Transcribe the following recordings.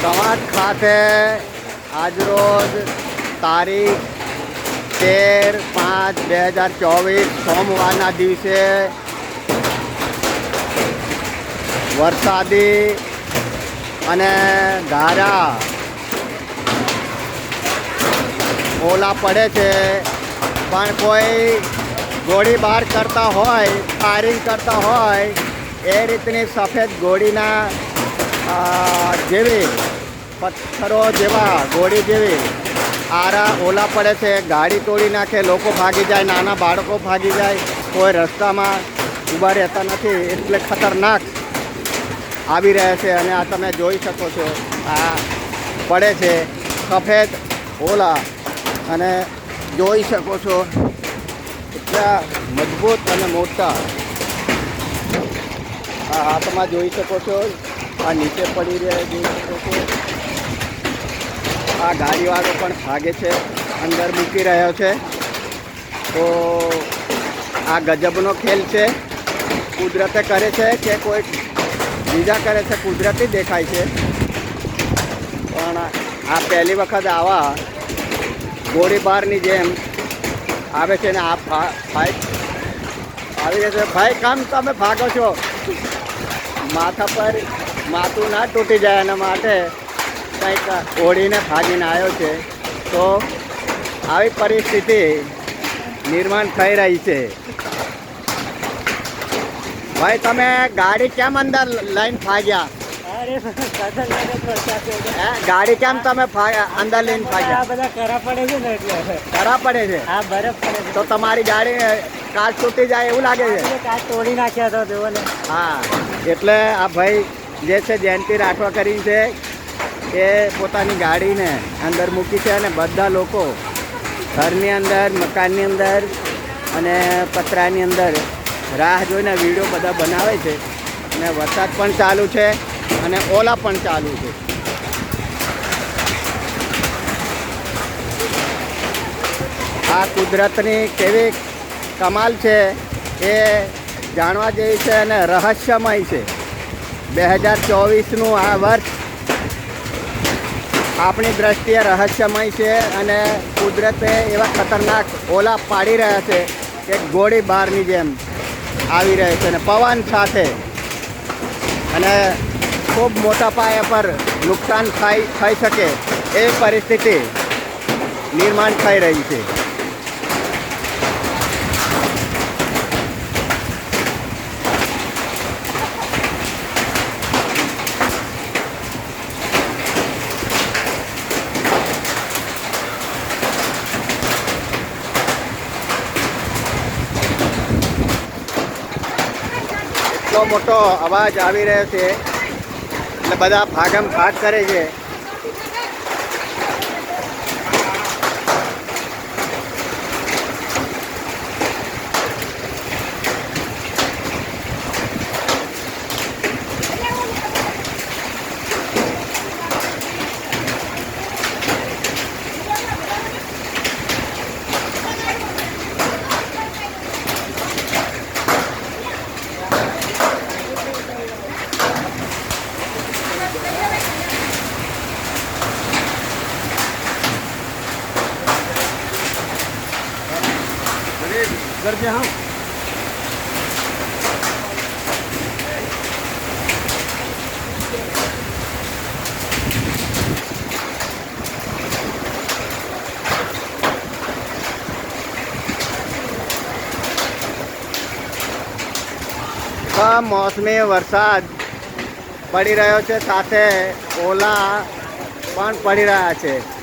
સમાજ ખાતે આજરોજ તારીખ તેર પાંચ બે હજાર ચોવીસ સોમવારના દિવસે વરસાદી અને ધારા ઓલા પડે છે. પણ કોઈ ગોળીબાર કરતા હોય ફાયરિંગ કરતા હોય, એ રીતની સફેદ ગોળીના જેવી પથ્થરો જેવા ગોળી જેવી આરા ઓલા પડે છે, ગાડી તોડી નાખે, લોકો ભાગી જાય, નાના બાળકો ભાગી જાય, કોઈ રસ્તામાં ઊભા રહેતા નથી, એટલે ખતરનાક આવી રહ્યા છે અને આ તમે જોઈ શકો છો, આ પડે છે સફેદ ઓલા અને જોઈ શકો છો એટલા મજબૂત અને મોટા. આ હાથમાં જોઈ શકો છો આ નીચે પડી રહ્યા જોઈ શકો છો આ ગાડીવાળો પણ ભાગે છે, અંદર મૂકી રહ્યો છે. તો આ ગજબનો ખેલ છે. કુદરતે કરે છે કે કોઈ બીજા કરે છે, કુદરતી દેખાય છે. પણ આ પહેલી વખત આવા ગોળીબારની જેમ આવે છે ને આ ફાઇટ આવી ગયા છે. ભાઈ, કામ તમે ભાગો છો. માથા પર માથું ના તૂટી જાય એના માટે કંઈક ઓળીને ભાગીને આવ્યો છે. તો આવી પરિસ્થિતિ નિર્માણ થઈ રહી છે. ભાઈ તમે ગાડી કેમ અંદર લઈને. હે? ગાડી કેમ તમે અંદર લઈને ફાગ્યા બધા કરા પડે છે ને એટલે ખરાબ પડે છે? હા બરફ પડે છે. તો તમારી ગાડી કાચ તૂટી જાય એવું લાગે છે? કાચ તોડી નાખ્યા તો ને. હા એટલે આ ભાઈ જે છે જયંતિ રાઠવા કરીને છે, એ પોતાની ગાડીને અંદર મૂકી છે અને બધા લોકો ઘરની અંદર, મકાનની અંદર અને પતરાની અંદર રાહ જોઈને વીડિયો બધા બનાવે છે અને વરસાદ પણ ચાલુ છે અને ઓલા પણ ચાલુ છે. આ કુદરતની કેવી કમાલ છે એ જાણવા જેવી છે અને રહસ્યમય છે. બે હજાર ચોવીસનું આ વર્ષ આપણી દ્રષ્ટિએ રહસ્યમય છે અને કુદરતે એવા ખતરનાક ઓલા પાડી રહ્યા છે કે ગોળી બહારની જેમ આવી રહે છે અને પવન સાથે. અને ખૂબ મોટા પાયા પર નુકસાન થાય થઈ શકે એ પરિસ્થિતિ નિર્માણ થઈ રહી છે. એટલો મોટો અવાજ આવી રહ્યો છે. એટલે બધા ભાગમ ભાગ કરે છે. મોસમી વરસાદ પડી રહ્યો છે સાથે ઓલા પણ પડી રહ્યા છે.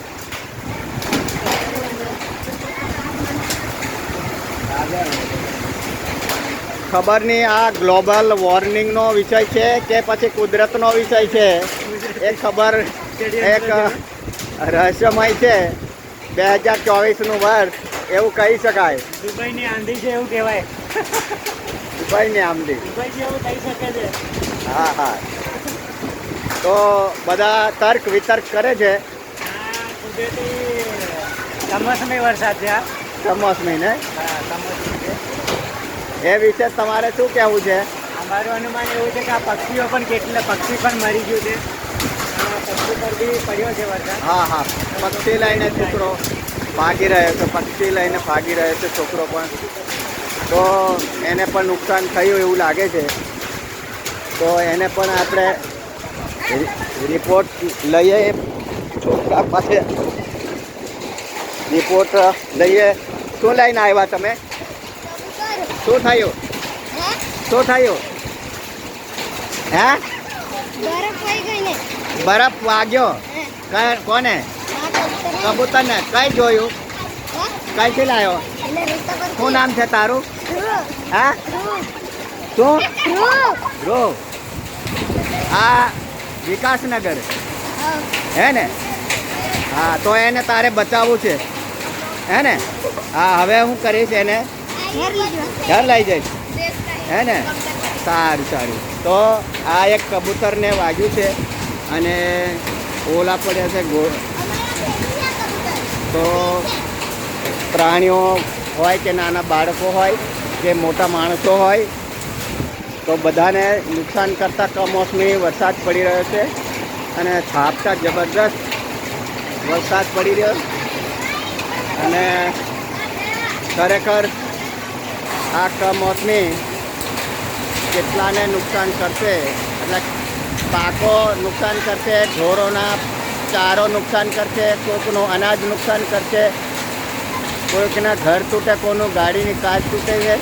ખબર નહીં આ ગ્લોબલ વોર્નિંગનો વિષય છે કે પછી કુદરતનો વિષય છે? એ ખબર એક રહસ્યમય છે. બે હજાર ચોવીસનું વર્ષ એવું કહી શકાય. દુબઈની આંધી છે એવું કહેવાય. દુબઈની આંધી. એવું કહી શકે છે. હા હા. તો બધા તર્ક વિતર્ક કરે છે? કુદરતી વરસાદ છે આ કમોસમી ને એ વિશે તમારે શું કહેવું છે? અમારું અનુમાન એવું છે કે આ પક્ષીઓ પણ કેટલા પક્ષી પણ મરી ગયું છે. પક્ષી પર બી પડ્યો છે વરસાદ. હા હા. પક્ષી લઈને છોકરો ભાગી રહ્યો છે. પક્ષી લઈને ભાગી રહ્યો છે છોકરો પણ. તો એને પણ નુકસાન થયું એવું લાગે છે. તો એને પણ આપણે રિપોર્ટ લઈએ. છોકરા પાસે રિપોર્ટ લઈએ. શું લઈને આવ્યા તમે? શું થયું? શું થયું? હે? બરફ ને વાગ્યો કોને? કોને કબૂતરને. કઈ જોયું? કઈથી લાવ્યો શું નામ છે તારું? હા? શું. રો આ વિકાસનગર. હે ને? હા તો એને તારે બચાવવું છે. હે ને? હા, હવે હું કરીશ એને. ઘેર લઈ જઈશ હે ને? સારું સારું. તો આ એક કબૂતરને વાગ્યું છે અને ઓલા પડ્યા છે ગો તો પ્રાણીઓ હોય કે નાના બાળકો હોય કે મોટા માણસો હોય, તો બધાને નુકસાન કરતાં કમોસમી વરસાદ પડી રહ્યો છે અને છાપતા જબરદસ્ત વરસાદ પડી રહ્યો. અને ખરેખર આ કમોસમી કેટલાને નુકસાન કરશે? એટલે પાકો નુકસાન કરશે, ઢોરોના ચારો નુકસાન કરશે કોઈકનું અનાજ નુકસાન કરશે, કોઈકના ઘર તૂટે, કોઈનું ગાડીની કાચ તૂટે છે.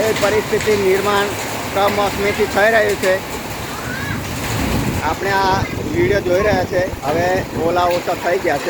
એ પરિસ્થિતિ નિર્માણ કમોસમીથી થઈ રહ્યું છે. આપણે આ વીડિયો જોઈ રહ્યા છે. હવે ઓલા ઓછા થઈ ગયા છે.